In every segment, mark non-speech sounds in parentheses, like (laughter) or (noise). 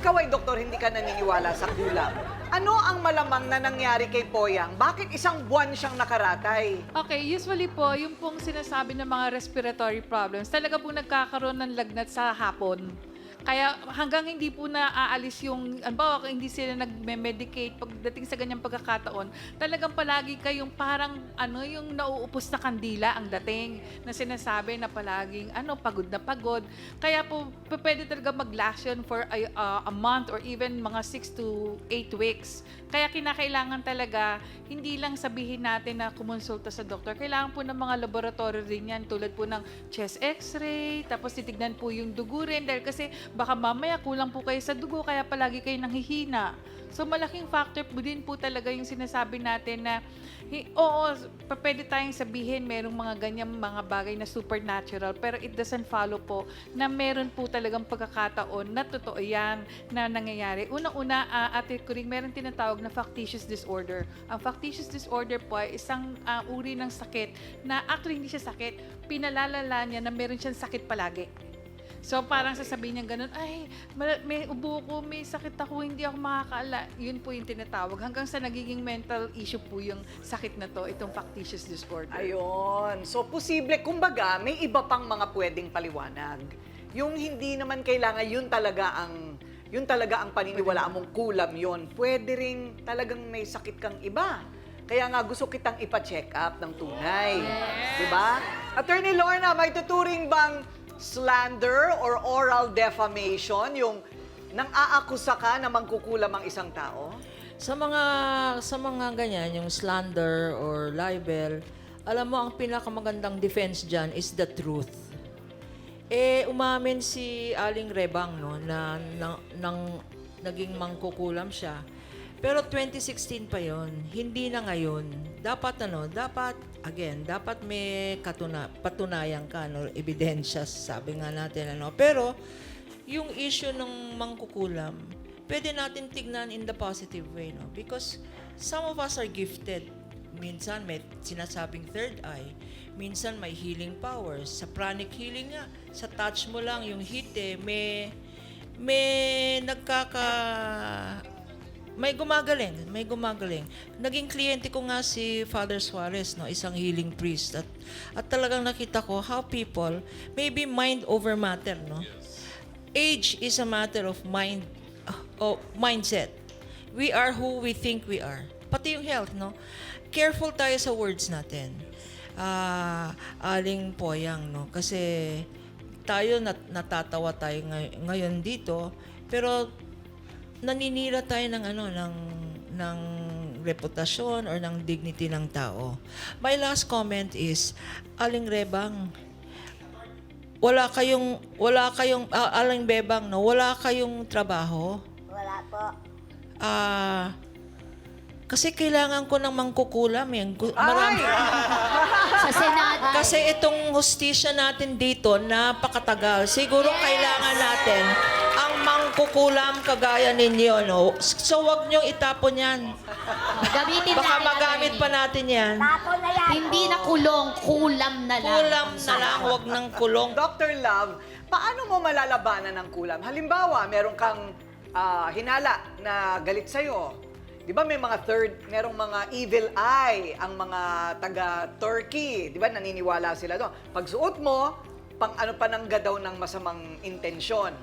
ikaw ay doktor, hindi ka naniniwala sa kulam. Ano ang malamang na nangyari kay Poyang? Bakit isang buwan siyang nakaratay? Okay, usually po, yung pong sinasabi ng mga respiratory problems, talaga po nagkakaroon ng lagnat sa hapon. Kaya hanggang hindi po na aalis yung, ano ba, hindi sila nagme-medicate pagdating sa ganyang pagkakataon, talagang palagi kayong parang, ano, yung nauupos na kandila ang dating na sinasabi na palaging, ano, pagod na pagod. Kaya po, pwede talaga mag-last for a, uh, a month or even mga 6 to 8 weeks. Kaya kinakailangan talaga, hindi lang sabihin natin na kumonsulta sa doktor. Kailangan po ng mga laboratory rin yan, tulad po ng chest x-ray, tapos titignan po yung dugo rin. Dahil kasi baka mamaya kulang po kayo sa dugo, kaya palagi kayo nanghihina. So malaking factor po din po talaga yung sinasabi natin na, oo, pwede tayong sabihin merong mga ganyang mga bagay na supernatural, pero it doesn't follow po na meron po talagang pagkakataon na totoo yan na nangyayari. Unang-una, uh, ate Kuring, meron tinatawag na factitious disorder. Ang factitious disorder po ay isang ah, uri ng sakit na actually hindi siya sakit, pinalalala niya na meron siyang sakit palagi. So parang sasabihin niya ganun, ay, mal- may ubo ko, may sakit ako, hindi ako makakaala. Yun po yung tinatawag. Hanggang sa nagiging mental issue po yung sakit na to, itong factitious disorder. Ayun. So, posible, kumbaga, may iba pang mga pwedeng paliwanag. Yung hindi naman kailangan, yun talaga ang yun talaga ang paniniwalaan mong kulam yon. Pwede rin talagang may sakit kang iba. Kaya nga gusto kitang ipa-check up ng tunay. Di ba? Attorney Lorna, may tuturing bang slander or oral defamation yung nang aakusa ka na mangkukulam ang isang tao? Sa mga sa mga ganyan, yung slander or libel, alam mo ang pinakamagandang defense diyan is the truth. Eh umamin si Aling Rebang no na nang, nang naging mangkukulam siya. Pero 2016 pa 'yon, hindi na ngayon. Dapat ano, dapat again, dapat may katuna, patunayan ka no, ebidensya sabi nga natin ano. Pero yung issue ng mangkukulam, pwede natin tignan in the positive way, no? Because some of us are gifted. Minsan may sinasabing third eye. Minsan may healing powers. Sa pranic healing nga, sa touch mo lang, yung hite, may, may nagkaka... May gumagaling, may gumagaling. Naging kliyente ko nga si Father Suarez, no, isang healing priest. At, at talagang nakita ko how people, maybe mind over matter, no? age is a matter of mind oh, mindset. We are who we think we are. Pati yung health, no? Careful tayo sa words natin. Ah, aling poyang, no? Kasi tayo nat- natatawa tayo ngay- ngayon dito, pero naninira tayo ng ano ng ng reputasyon or ng dignity ng tao. My last comment is Aling Rebang, wala kayong wala kayong ah, aling bebang no wala kayong trabaho Wala po. ah kasi kailangan ko ng mangkukulam eh. Marami. (laughs) Sa Senado. Kasi itong hustisya natin dito, napakatagal. Siguro kailangan natin ang mangkukulam kagaya ninyo, no? So, wag niyong itapon yan. Gamitin Baka natin. magamit pa natin yan. Tapo na yan. Hindi na kulong, kulam na lang. Kulam na lang, wag ng kulong. Dr. Love, paano mo malalabanan ng kulam? Halimbawa, meron kang ah, hinala na galit sa'yo. Di ba may mga third, merong mga evil eye ang mga taga-Turkey. Di ba naniniwala sila doon. Pag suot mo, pang ano panangga daw ng masamang intensyon.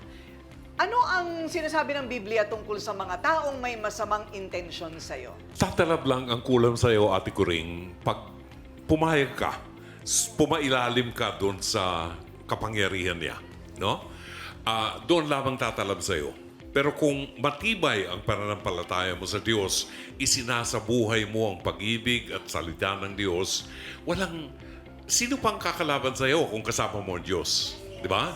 Ano ang sinasabi ng Biblia tungkol sa mga taong may masamang intensyon sa'yo? Tatalab lang ang kulam sa iyo, Ate Kuring, pag pumayag ka, pumailalim ka doon sa kapangyarihan niya. No? Ah, doon lamang tatalab sa iyo. Pero kung matibay ang pananampalataya mo sa Diyos, isinasabuhay mo ang pag-ibig at salita ng Diyos, walang sino pang kakalaban sa iyo kung kasama mo ang Diyos. Di ba?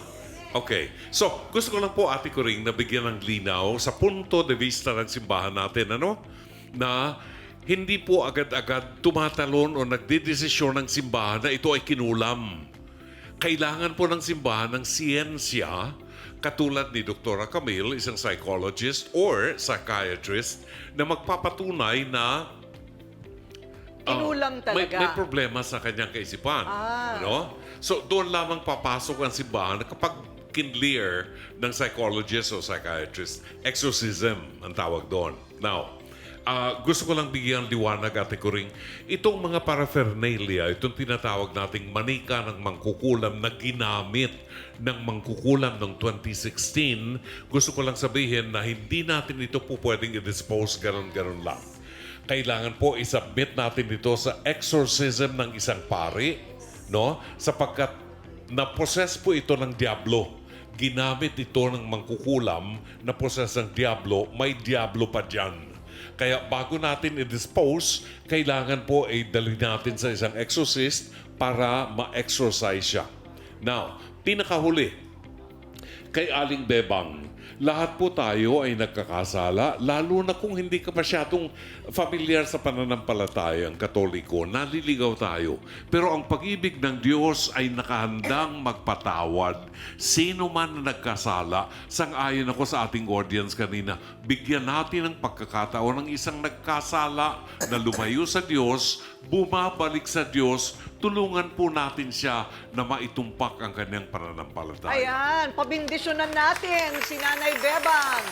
Okay. So, gusto ko lang po, Ate Kuring, na bigyan ng linaw sa punto de vista ng simbahan natin, ano? Na hindi po agad-agad tumatalon o nagdidesisyon ng simbahan na ito ay kinulam. Kailangan po ng simbahan ng siyensya katulad ni Dr. Camille, isang psychologist or psychiatrist na magpapatunay na ah, Kinulam may, talaga. may problema sa kanyang kaisipan. Ah. Ano? So, doon lamang papasok ang simbahan kapag kinlear ng psychologist o psychiatrist. Exorcism ang tawag doon. Now, ah, gusto ko lang bigyan liwanag ate ko rin, itong mga paraphernalia, itong tinatawag nating manika ng mangkukulam na ginamit ng mangkukulam noong 2016, gusto ko lang sabihin na hindi natin ito po pwedeng i-dispose ganun-ganun lang. Kailangan po isubmit natin ito sa exorcism ng isang pari, no? Sapagkat na-process po ito ng Diablo. Ginamit ito ng mangkukulam na process ng Diablo, may Diablo pa dyan. Kaya bago natin i-dispose, kailangan po ay dali natin sa isang exorcist para ma-exorcise siya. Now, pinakahuli, kay Aling Bebang, lahat po tayo ay nagkakasala, lalo na kung hindi ka masyadong familiar sa pananampalatayang katoliko, naliligaw tayo. Pero ang pag-ibig ng Diyos ay nakahandang magpatawad. Sino man na nagkasala, sang-ayon ako sa ating audience kanina, bigyan natin ng pagkakataon ng isang nagkasala na lumayo sa Diyos, bumabalik sa Diyos, tulungan po natin siya na maitumpak ang kanyang pananampalataya. Ayan, pabindisyonan natin si Nanay Bebang.